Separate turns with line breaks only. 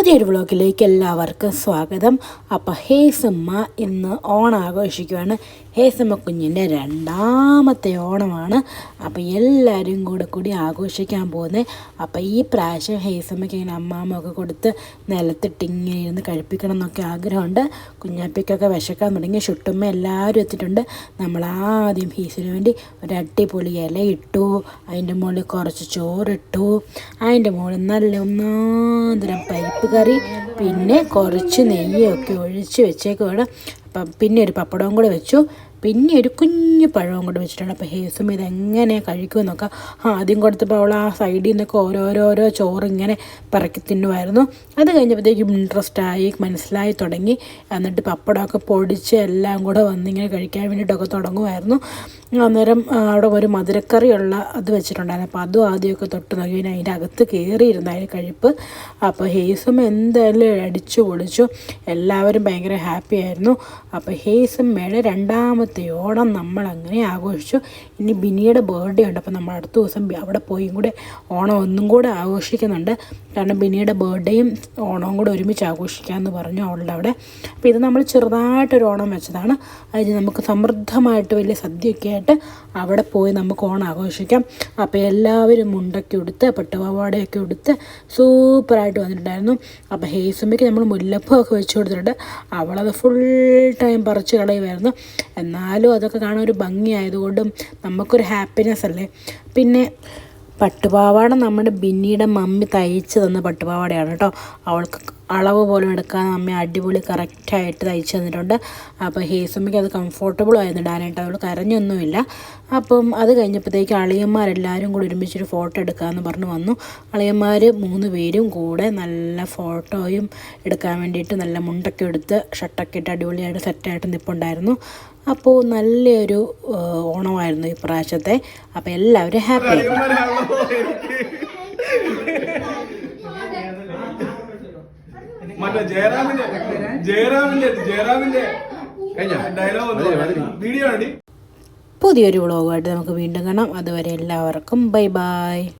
പുതിയൊരു വ്ളോഗിലേക്ക് എല്ലാവർക്കും സ്വാഗതം. അപ്പോൾ ഹേസമ്മ ഇന്ന് ഓണം ആഘോഷിക്കുകയാണ് ഹേസമ്മ കുഞ്ഞിന്റെ രണ്ടാമത്തെ ഓണമാണ്. അപ്പോൾ എല്ലാവരും കൂടെ കൂടി ആഘോഷിക്കാൻ പോകുന്നത് അപ്പോൾ ഈ പ്രാവശ്യം ഹേസമ്മയ്ക്ക് ഇങ്ങനെ അമ്മാമ്മ ഒക്കെ കൊടുത്ത് നിലത്തിട്ട് ഇങ്ങനെ ഇരുന്ന് കഴിപ്പിക്കണം എന്നൊക്കെ ആഗ്രഹമുണ്ട്. കുഞ്ഞാപ്പിക്കൊക്കെ വിശക്കാൻ തുടങ്ങി. ഷുട്ടുമ്മ എല്ലാവരും എത്തിയിട്ടുണ്ട്. നമ്മൾ ആദ്യം ഹീസിന് വേണ്ടി ഒരു അടിപൊളി ഇല ഇട്ടു. അതിന്റെ മുകളിൽ കുറച്ച് ചോറിട്ടു. അതിന്റെ മുകളിൽ നല്ല ഒന്നാന്തരം പരിപ്പ് കറി പിന്നെ കുറച്ച് നെയ്യൊക്കെ ഒഴിച്ച് വെച്ചേക്കുവാണ്. പിന്നെ ഒരു പപ്പടവും കൂടെ വെച്ചു. പിന്നെ ഒരു കുഞ്ഞു പഴവും കൂടെ വെച്ചിട്ടുണ്ട്. അപ്പോൾ ഹേസും ഇതെങ്ങനെ കഴിക്കുമെന്നൊക്കെ ആദ്യം കൊടുത്തപ്പോൾ അവൾ ആ സൈഡിൽ നിന്നൊക്കെ ഓരോരോരോ ചോറ് ഇങ്ങനെ പറക്കി തിന്നുമായിരുന്നു. അത് കഴിഞ്ഞപ്പോഴത്തേക്കും ഇൻട്രസ്റ്റ് ആയി മനസ്സിലായി തുടങ്ങി. എന്നിട്ട് പപ്പടമൊക്കെ പൊടിച്ച് എല്ലാം കൂടെ വന്നിങ്ങനെ കഴിക്കാൻ വേണ്ടിയിട്ടൊക്കെ തുടങ്ങുമായിരുന്നു. അന്നേരം അവിടെ ഒരു മധുരക്കറിയുള്ള അത് വെച്ചിട്ടുണ്ടായിരുന്നു. അപ്പോൾ അതും ആദ്യമൊക്കെ തൊട്ട് നോക്കി. പിന്നെ അതിന്റെ അകത്ത് കയറിയിരുന്നു അതിന്റെ കഴിപ്പ്. അപ്പോൾ ഹേസും എന്തായാലും അടിച്ചു പൊളിച്ചു. എല്ലാവരും ഭയങ്കര ഹാപ്പി ആയിരുന്നു അപ്പോൾ മേളെ രണ്ടാമത്തെ ഓണം നമ്മൾ അങ്ങനെ ആഘോഷിച്ചു. ഇനി ബിനിയുടെ ബർത്ത്ഡേ ഉണ്ട്. അപ്പോൾ നമ്മൾ അടുത്ത ദിവസം അവിടെ പോയും കൂടെ ഓണം ഒന്നും കൂടെ ആഘോഷിക്കുന്നുണ്ട്. കാരണം ബിനിയുടെ ബർത്ത്ഡേയും ഓണവും കൂടെ ഒരുമിച്ച് ആഘോഷിക്കാമെന്ന് പറഞ്ഞു അവളുടെ അവിടെ. അപ്പോൾ ഇത് നമ്മൾ ചെറുതായിട്ടൊരു ഓണം വെച്ചതാണ്. അതിന് നമുക്ക് സമൃദ്ധമായിട്ട് വലിയ സദ്യയൊക്കെ ആയിട്ട് അവിടെ പോയി നമുക്ക് ഓണം ആഘോഷിക്കാം. അപ്പോൾ എല്ലാവരും മുണ്ടൊക്കെ ഉടുത്ത് പട്ടുപാവാടയൊക്കെ ഉടുത്ത് സൂപ്പറായിട്ട് വന്നിട്ടുണ്ടായിരുന്നു. അപ്പോൾ ഹേസുമ്മയ്ക്ക് നമ്മൾ മുല്ലപ്പൂ ഒക്കെ വെച്ച് കൊടുത്തിട്ടുണ്ട്. അവളത് ഫുൾ ടൈം പറിച്ച് കളയുമായിരുന്നു. എന്നാലും അതൊക്കെ കാണാൻ ഒരു ഭംഗിയായതുകൊണ്ടും നമുക്കൊരു ഹാപ്പിനെസ് അല്ലേ? പിന്നെ പട്ടുപാവാട നമ്മുടെ ബിന്നിയുടെ മമ്മി തയ്ച്ച് തന്ന പട്ടുപാവാടയാണ് കേട്ടോ. അവൾക്ക് അളവ് പോലും എടുക്കാൻ അമ്മ അടിപൊളി കറക്റ്റായിട്ട് തയ്ച്ചു തന്നിട്ടുണ്ട്. അപ്പോൾ ഹേസമ്മയ്ക്ക് അത് കംഫോർട്ടബിൾ ആയിരുന്നു ഇടാനായിട്ട്. അവൾ കരഞ്ഞൊന്നുമില്ല. അപ്പം അത് കഴിഞ്ഞപ്പോഴത്തേക്ക് അളിയന്മാരെല്ലാവരും കൂടി ഒരുമിച്ചൊരു ഫോട്ടോ എടുക്കാമെന്ന് പറഞ്ഞ് വന്നു. അളിയന്മാർ മൂന്ന് പേരും കൂടെ നല്ല ഫോട്ടോയും എടുക്കാൻ വേണ്ടിയിട്ട് നല്ല മുണ്ടൊക്കെ എടുത്ത് ഷർട്ടൊക്കെ ഇട്ട് അടിപൊളിയായിട്ട് സെറ്റായിട്ട് നിൽപ്പുണ്ടായിരുന്നു അപ്പോൾ നല്ലൊരു ഓണമായിരുന്നു ഈ പ്രാവശ്യത്തെ. അപ്പോൾ എല്ലാവരും ഹാപ്പി
മറ്റേ ജയറാമിന്റെ ജയറാമിന്റെ ജയറാമിന്റെ ഡയലോഗ് വീഡിയോ ആണ്
പുതിയൊരു വ്ളോഗുമായിട്ട് നമുക്ക് വീണ്ടും കാണാം. അതുവരെ എല്ലാവർക്കും ബൈ ബൈ.